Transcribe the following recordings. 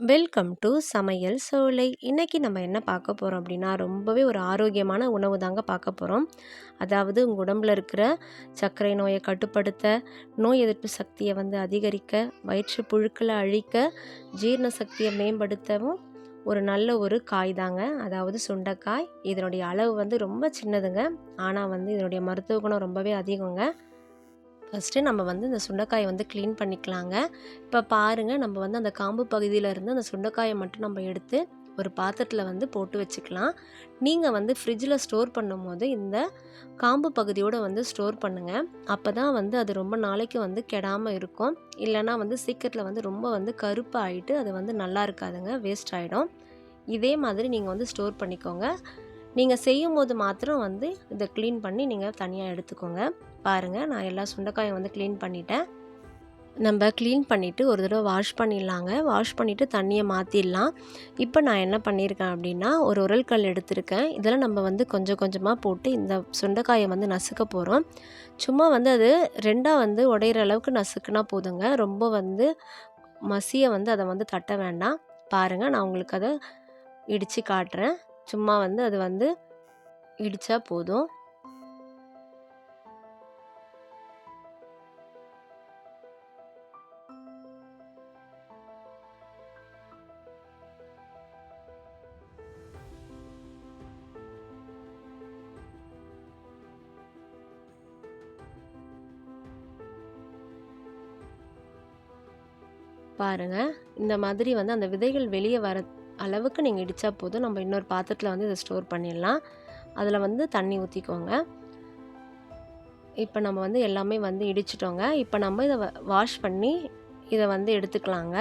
Welcome to சமையல் சோலை. இன்றைக்கி நம்ம என்ன பார்க்க போகிறோம் அப்படின்னா ரொம்பவே ஒரு ஆரோக்கியமான உணவு தாங்க பார்க்க போகிறோம் அதாவது உங்கள் உடம்புல இருக்கிற சர்க்கரை நோயை கட்டுப்படுத்த நோய் எதிர்ப்பு சக்தியை வந்து அதிகரிக்க வயிற்று புழுக்களை அழிக்க ஜீரண சக்தியை மேம்படுத்தவும் ஒரு நல்ல ஒரு காய் தாங்க. அதாவது சுண்டைக்காய். இதனுடைய அளவு வந்து ரொம்ப சின்னதுங்க. ஆனால் வந்து இதனுடைய மருத்துவ குணம் ரொம்பவே அதிகங்க. ஃபஸ்ட்டு நம்ம வந்து இந்த சுண்டைக்காயை வந்து க்ளீன் பண்ணிக்கலாங்க. இப்போ பாருங்கள் நம்ம வந்து அந்த காம்பு பகுதியிலேருந்து அந்த சுண்டைக்காயை மட்டும் நம்ம எடுத்து ஒரு பாத்திரத்தில் வந்து போட்டு வச்சுக்கலாம். நீங்கள் வந்து ஃப்ரிட்ஜில் ஸ்டோர் பண்ணும்போது இந்த காம்பு பகுதியோடு வந்து ஸ்டோர் பண்ணுங்கள் அப்போ தான் வந்து அது ரொம்ப நாளைக்கு வந்து கெடாமல் இருக்கும். இல்லைனா வந்து சீக்கிரத்தில் வந்து ரொம்ப வந்து கருப்பு ஆகிட்டு அது வந்து நல்லா இருக்காதுங்க வேஸ்ட் ஆகிடும் இதே மாதிரி நீங்கள் வந்து ஸ்டோர் பண்ணிக்கோங்க. நீங்கள் செய்யும் போது மாத்திரம் வந்து இதை க்ளீன் பண்ணி நீங்கள் தனியாக எடுத்துக்கோங்க. பாருங்கள் நான் எல்லா சுண்டைக்காயும் வந்து க்ளீன் பண்ணிட்டேன். நம்ம க்ளீன் பண்ணிவிட்டு ஒரு தடவை வாஷ் பண்ணிடலாங்க. வாஷ் பண்ணிவிட்டு தண்ணியை மாற்றிடலாம் இப்போ நான் என்ன பண்ணியிருக்கேன் அப்படின்னா ஒரு உரல் கல் எடுத்திருக்கேன். இதெல்லாம் நம்ம வந்து கொஞ்சம் கொஞ்சமாக போட்டு இந்த சுண்டைக்காயை வந்து நசுக்க போகிறோம் சும்மா வந்து அது ரெண்டாக வந்து உடையிற அளவுக்கு நசுக்குனா போதுங்க. ரொம்ப வந்து மசியை வந்து அதை வந்து தட்ட வேண்டாம். பாருங்கள் நான் உங்களுக்கு அதை இடித்து காட்டுறேன். சும்மா வந்து அது வந்து இடித்தா போதும். பாருங்கள் இந்த மாதிரி வந்து அந்த விதைகள் வெளியே வர அளவுக்கு நீங்கள் இடித்தா போதும். நம்ம இன்னொரு பாத்திரத்தில் வந்து இதை ஸ்டோர் பண்ணிடலாம். அதில் வந்து தண்ணி ஊற்றிக்கோங்க இப்போ நம்ம வந்து எல்லாமே வந்து இடிச்சிட்டோங்க. இப்போ நம்ம இதை வாஷ் பண்ணி இதை வந்து எடுத்துக்கலாங்க.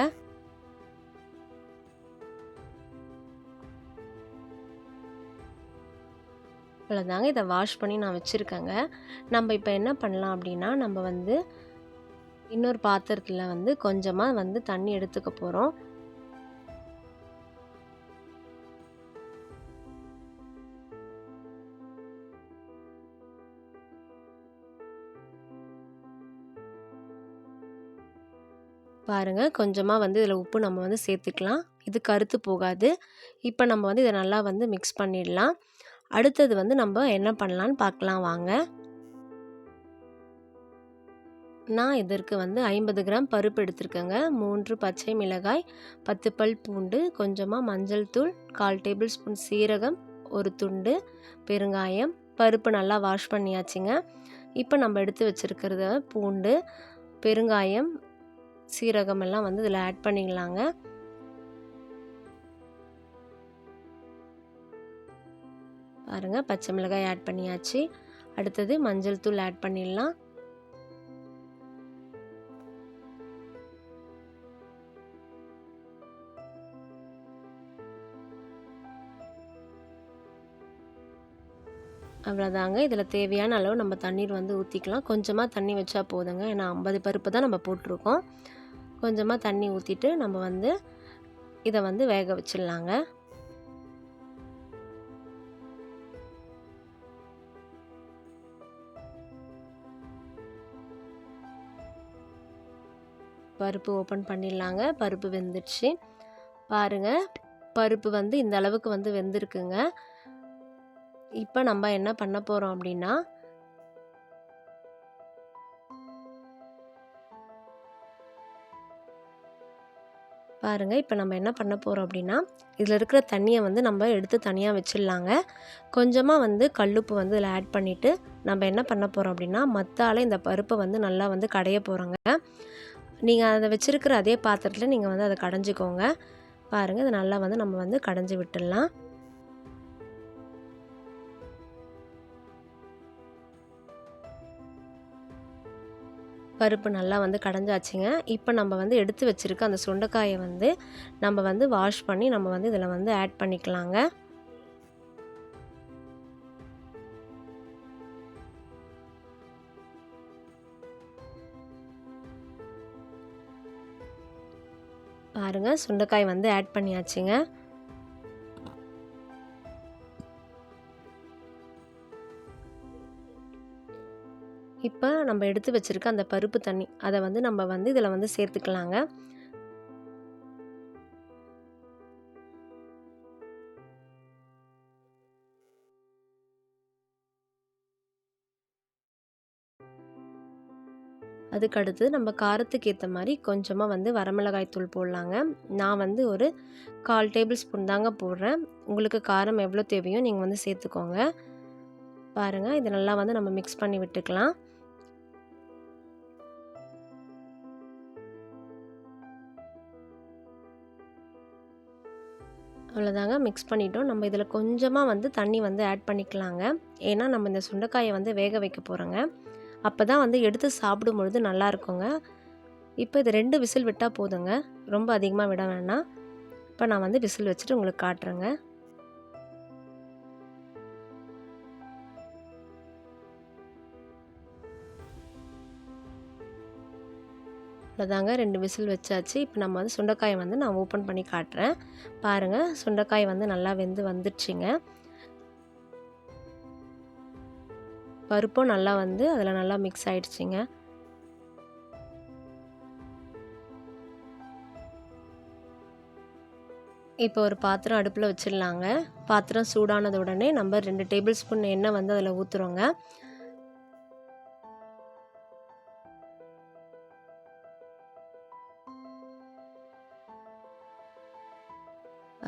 இவ்வளோதாங்க இதை வாஷ் பண்ணி நான் வச்சுருக்கேங்க. நம்ம இப்போ என்ன பண்ணலாம் அப்படின்னா நம்ம வந்து இன்னொரு பாத்திரத்தில் வந்து கொஞ்சமாக வந்து தண்ணி எடுத்துக்க போகிறோம் பாருங்கள் கொஞ்சமாக வந்து இதில் உப்பு நம்ம வந்து சேர்த்துக்கலாம். இது கருத்து போகாது. இப்போ நம்ம வந்து இதை நல்லா வந்து மிக்ஸ் பண்ணிடலாம். அடுத்தது வந்து நம்ம என்ன பண்ணலான்னு பார்க்கலாம் வாங்க. நான் இதற்கு வந்து ஐம்பது கிராம் பருப்பு எடுத்திருக்கேங்க. மூன்று பச்சை மிளகாய் பத்து பல் பூண்டு கொஞ்சமாக மஞ்சள் தூள் கால் டேபிள் ஸ்பூன் சீரகம் ஒரு துண்டு பெருங்காயம். பருப்பு நல்லா வாஷ் பண்ணியாச்சுங்க. இப்போ நம்ம எடுத்து வச்சுருக்கிறத பூண்டு பெருங்காயம் சீரகம் எல்லாம் வந்து இதில் ஆட் பண்ணிக்கலாங்க. பாருங்கள் பச்சை மிளகாய் ஆட் பண்ணியாச்சு. அடுத்தது மஞ்சள் தூள் ஆட் பண்ணிடலாம். அவ்வளோதாங்க. இதில் தேவையான அளவு நம்ம தண்ணீர் வந்து ஊற்றிக்கலாம் கொஞ்சமாக தண்ணி வச்சா போதுங்க. ஏன்னா ஐம்பது பருப்பு தான் நம்ம போட்டிருக்கோம். கொஞ்சமாக தண்ணி ஊற்றிட்டு நம்ம வந்து இதை வந்து வேக வச்சிடலாங்க. பருப்பு ஓப்பன் பண்ணிடலாங்க. பருப்பு வெந்துடுச்சு. பாருங்கள் பருப்பு வந்து இந்த அளவுக்கு வந்து வெந்திருக்குங்க. இப்போ நம்ம என்ன பண்ண போகிறோம் அப்படின்னா பாருங்கள் இப்போ நம்ம என்ன பண்ண போகிறோம் அப்படின்னா இதில் இருக்கிற தண்ணியை வந்து நம்ம எடுத்து தனியாக வச்சிடலாங்க. கொஞ்சமாக வந்து கல்லுப்பு வந்து இதில் ஆட் பண்ணிவிட்டு நம்ம என்ன பண்ண போகிறோம் அப்படின்னா மத்தால் இந்த பருப்பை வந்து நல்லா வந்து கடைய போகிறோங்க நீங்கள் அதை வச்சுருக்கிற அதே பாத்திரத்தில் நீங்கள் வந்து அதை கடைஞ்சிக்கோங்க. பாருங்கள் இதை நல்லா வந்து நம்ம வந்து கடைஞ்சி விட்டுடலாம். பருப்பு நல்லா வந்து கடைஞ்சாச்சுங்க. இப்போ நம்ம வந்து எடுத்து வச்சுருக்க அந்த சுண்டைக்காயை வந்து நம்ம வந்து வாஷ் பண்ணி நம்ம வந்து இதில் வந்து ஆட் பண்ணிக்கலாங்க. பாருங்கள் சுண்டைக்காய் வந்து ஆட் பண்ணியாச்சுங்க. இப்போ நம்ம எடுத்து வச்சுருக்க அந்த பருப்பு தண்ணி அதை வந்து நம்ம வந்து இதில் வந்து சேர்த்துக்கலாங்க. அதுக்கடுத்து நம்ம காரத்துக்கு ஏற்ற மாதிரி கொஞ்சமாக வந்து வரமிளகாய் தூள் போடலாங்க. நான் வந்து ஒரு கால் டேபிள் ஸ்பூன் தாங்க போடுறேன். உங்களுக்கு காரம் எவ்வளோ தேவையோ நீங்கள் வந்து சேர்த்துக்கோங்க. பாருங்கள் இதை நல்லா வந்து நம்ம மிக்ஸ் பண்ணி விட்டுக்கலாம். அவ்வளோதாங்க மிக்ஸ் பண்ணிட்டோம். நம்ம இதில் கொஞ்சமாக வந்து தண்ணி வந்து ஆட் பண்ணிக்கலாங்க. ஏன்னா நம்ம இந்த சுண்டைக்காயை வந்து வேக வைக்க போகிறோங்க அப்போ தான் வந்து எடுத்து சாப்பிடும் பொழுது நல்லா இருக்குங்க. இப்போ இது ரெண்டு விசில் விட்டால் போதுங்க. ரொம்ப அதிகமாக விட வேணாம். இப்போ நான் வந்து விசில் வச்சுட்டு உங்களுக்கு காட்டுறேங்க. அவ்வளோதாங்க ரெண்டு விசில் வச்சாச்சு. இப்போ நம்ம வந்து சுண்டைக்காயை வந்து நான் ஓப்பன் பண்ணி காட்டுறேன். பாருங்கள் சுண்டைக்காய் வந்து நல்லா வெந்து வந்துடுச்சுங்க பருப்பும் நல்லா வந்து அதில் நல்லா மிக்ஸ் ஆகிடுச்சிங்க இப்போ ஒரு பாத்திரம் அடுப்பில் வச்சிடலாங்க. பாத்திரம் சூடானது உடனே நம்ம ரெண்டு டேபிள் ஸ்பூன் எண்ணெய் வந்து அதில் ஊற்றுறோங்க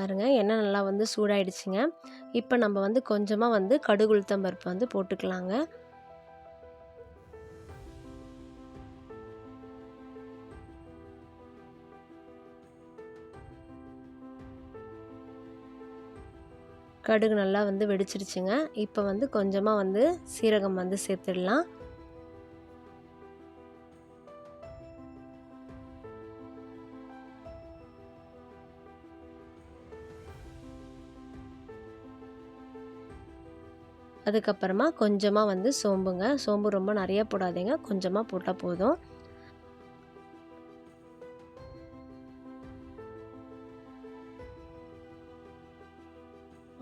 பாருங்கள் எண்ணெய் நல்லா வந்து சூடாயிடுச்சுங்க. இப்போ நம்ம வந்து கொஞ்சமாக வந்து கடுகு உளுத்தம் பருப்பு வந்து போட்டுக்கலாங்க. கடுகு நல்லா வந்து வெடிச்சிருச்சுங்க. இப்போ வந்து கொஞ்சமாக வந்து சீரகம் வந்து சேர்த்துடலாம். அதுக்கப்புறமா கொஞ்சமாக வந்து சோம்புங்க. சோம்பு ரொம்ப நிறைய போடாதீங்க. கொஞ்சமாக போட்டால் போதும்.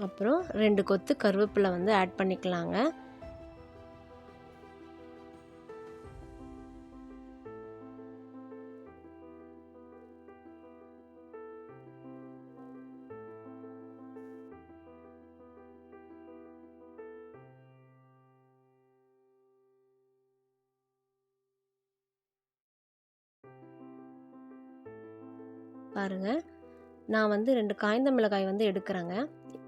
அப்புறம் ரெண்டு கொத்து கருவேப்பிலை வந்து ஆட் பண்ணிக்கலாங்க. பாருங்கள் நான் வந்து ரெண்டு காய்ந்த மிளகாய் வந்து எடுக்கிறேங்க.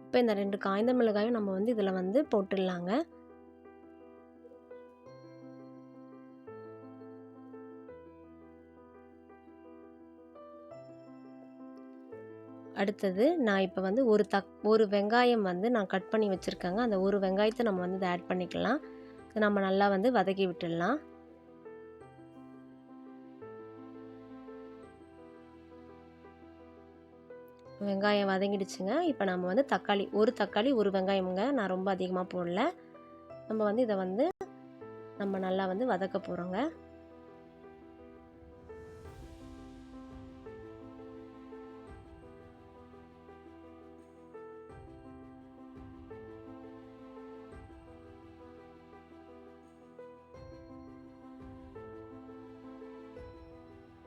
இப்போ இந்த ரெண்டு காய்ந்த மிளகாயும் நம்ம வந்து இதில் வந்து போட்டுடலாங்க. அடுத்தது நான் இப்போ வந்து ஒரு தக் ஒரு வெங்காயம் வந்து நான் கட் பண்ணி வச்சுருக்கேங்க. அந்த ஒரு வெங்காயத்தை நம்ம வந்து இதை ஆட் பண்ணிக்கலாம். நம்ம நல்லா வந்து வதக்கி விட்டுடலாம். வெங்காயம் வதங்கிடுச்சுங்க. இப்போ நம்ம வந்து தக்காளி ஒரு தக்காளி ஒரு வெங்காயமுங்க. நான் ரொம்ப அதிகமாக போடல. நம்ம வந்து இதை வந்து நம்ம நல்லா வந்து வதக்க போகிறோங்க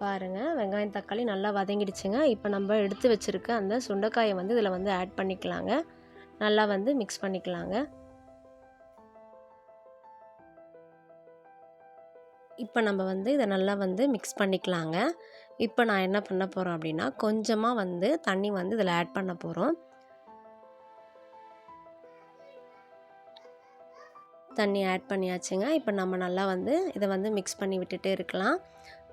பாருங்கள் வெங்காயம் தக்காளி நல்லா வதங்கிடுச்சுங்க. இப்போ நம்ம எடுத்து வச்சுருக்க அந்த சுண்டைக்காயை வந்து இதில் வந்து ஆட் பண்ணிக்கலாங்க. நல்லா வந்து மிக்ஸ் பண்ணிக்கலாங்க. இப்போ நம்ம வந்து இதை நல்லா வந்து மிக்ஸ் பண்ணிக்கலாங்க. இப்போ நான் என்ன பண்ண போகிறோம் அப்படின்னா கொஞ்சமாக வந்து தண்ணி வந்து இதில் ஆட் பண்ண போகிறோம் தண்ணி ஆட் பண்ணியாச்சுங்க. இப்போ நம்ம நல்லா வந்து இதை வந்து மிக்ஸ் பண்ணி விட்டுட்டே இருக்கலாம்.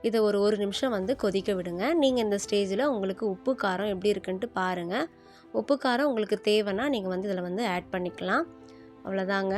இதை ஒரு ஒரு நிமிஷம் வந்து கொதிக்க விடுங்க. நீங்கள் இந்த ஸ்டேஜில் உங்களுக்கு உப்பு காரம் எப்படி இருக்குன்ட்டு பாருங்கள் உப்பு காரம் உங்களுக்கு தேவைன்னா நீங்கள் வந்து இதில் வந்து ஆட் பண்ணிக்கலாம். அவ்வளோதாங்க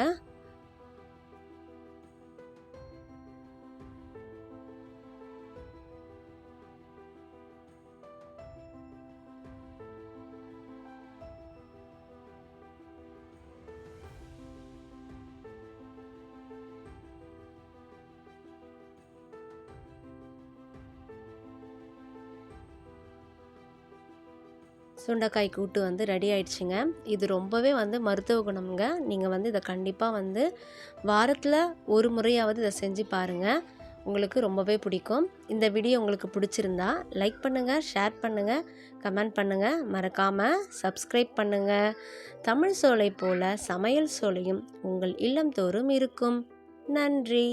சுண்டைக்காய் கூட்டு வந்து ரெடி ஆயிடுச்சுங்க. இது ரொம்பவே வந்து மருத்துவ குணம்ங்க. நீங்கள் வந்து இதை கண்டிப்பாக வந்து வாரத்தில் ஒரு முறையாவது இதை செஞ்சு பாருங்கள் உங்களுக்கு ரொம்பவே பிடிக்கும். இந்த வீடியோ உங்களுக்கு பிடிச்சிருந்தா லைக் பண்ணுங்கள் ஷேர் பண்ணுங்கள் கமெண்ட் பண்ணுங்கள் மறக்காமல் சப்ஸ்கிரைப் பண்ணுங்கள் தமிழ் சோலை போல சமையல் சோலையும் உங்கள் இல்லம் தோறும் இருக்கும். நன்றி.